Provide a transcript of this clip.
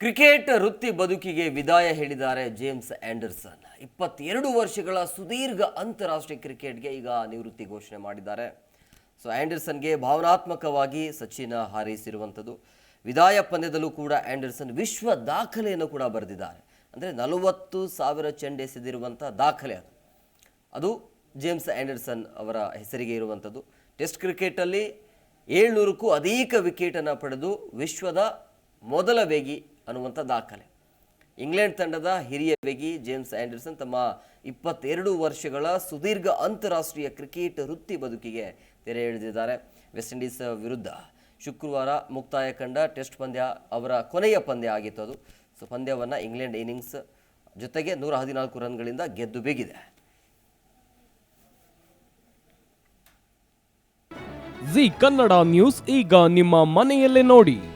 Cricket ವೃತ್ತಿ ಬದುಕಿಗೆ ವಿದಾಯ ಹೇಳಿದ್ದಾರೆ ಜೇಮ್ಸ್ ಆ್ಯಂಡರ್ಸನ್. ಇಪ್ಪತ್ತೆರಡು ವರ್ಷಗಳ ಸುದೀರ್ಘ ಅಂತಾರಾಷ್ಟ್ರೀಯ ಕ್ರಿಕೆಟ್ಗೆ ಈಗ ನಿವೃತ್ತಿ ಘೋಷಣೆ ಮಾಡಿದ್ದಾರೆ. ಸೊ, ಆ್ಯಂಡರ್ಸನ್ಗೆ ಭಾವನಾತ್ಮಕವಾಗಿ ಸಚಿನ ಹಾರೈಸಿರುವಂಥದ್ದು. ವಿದಾಯ ಪಂದ್ಯದಲ್ಲೂ ಕೂಡ ಆ್ಯಂಡರ್ಸನ್ ವಿಶ್ವ ದಾಖಲೆಯನ್ನು ಕೂಡ ಬರೆದಿದ್ದಾರೆ. ಅಂದರೆ ನಲವತ್ತು ಸಾವಿರ ಚೆಂಡು ಎಸೆದಿರುವಂಥ ದಾಖಲೆ ಅದು. ಅದು ಜೇಮ್ಸ್ ಆ್ಯಂಡರ್ಸನ್ ಅವರ ಹೆಸರಿಗೆ ಇರುವಂಥದ್ದು. ಟೆಸ್ಟ್ ಕ್ರಿಕೆಟಲ್ಲಿ ಏಳ್ನೂರಕ್ಕೂ ಅಧಿಕ ವಿಕೆಟನ್ನು ಪಡೆದು ವಿಶ್ವದ ಮೊದಲ ವೇಗಿ ಅನ್ನುವಂಥ ದಾಖಲೆ. ಇಂಗ್ಲೆಂಡ್ ತಂಡದ ಹಿರಿಯ ವೇಗಿ ಜೇಮ್ಸ್ ಆ್ಯಂಡರ್ಸನ್ ತಮ್ಮ ಇಪ್ಪತ್ತೆರಡು ವರ್ಷಗಳ ಸುದೀರ್ಘ ಅಂತಾರಾಷ್ಟ್ರೀಯ ಕ್ರಿಕೆಟ್ ವೃತ್ತಿ ಬದುಕಿಗೆ ತೆರೆ ಎಳೆದಿದ್ದಾರೆ. ವೆಸ್ಟ್ ಇಂಡೀಸ್ ವಿರುದ್ಧ ಶುಕ್ರವಾರ ಮುಕ್ತಾಯ ಕಂಡ ಟೆಸ್ಟ್ ಪಂದ್ಯ ಅವರ ಕೊನೆಯ ಪಂದ್ಯ ಆಗಿತ್ತು ಅದು. ಸೊ, ಪಂದ್ಯವನ್ನು ಇಂಗ್ಲೆಂಡ್ ಇನ್ನಿಂಗ್ಸ್ ಜೊತೆಗೆ ನೂರ ಹದಿನಾಲ್ಕು ರನ್ಗಳಿಂದ ಗೆದ್ದು ಬೇಗಿದೆ. ಜಿ ಕನ್ನಡ ನ್ಯೂಸ್ ಈಗ ನಿಮ್ಮ ಮನೆಯಲ್ಲೇ ನೋಡಿ.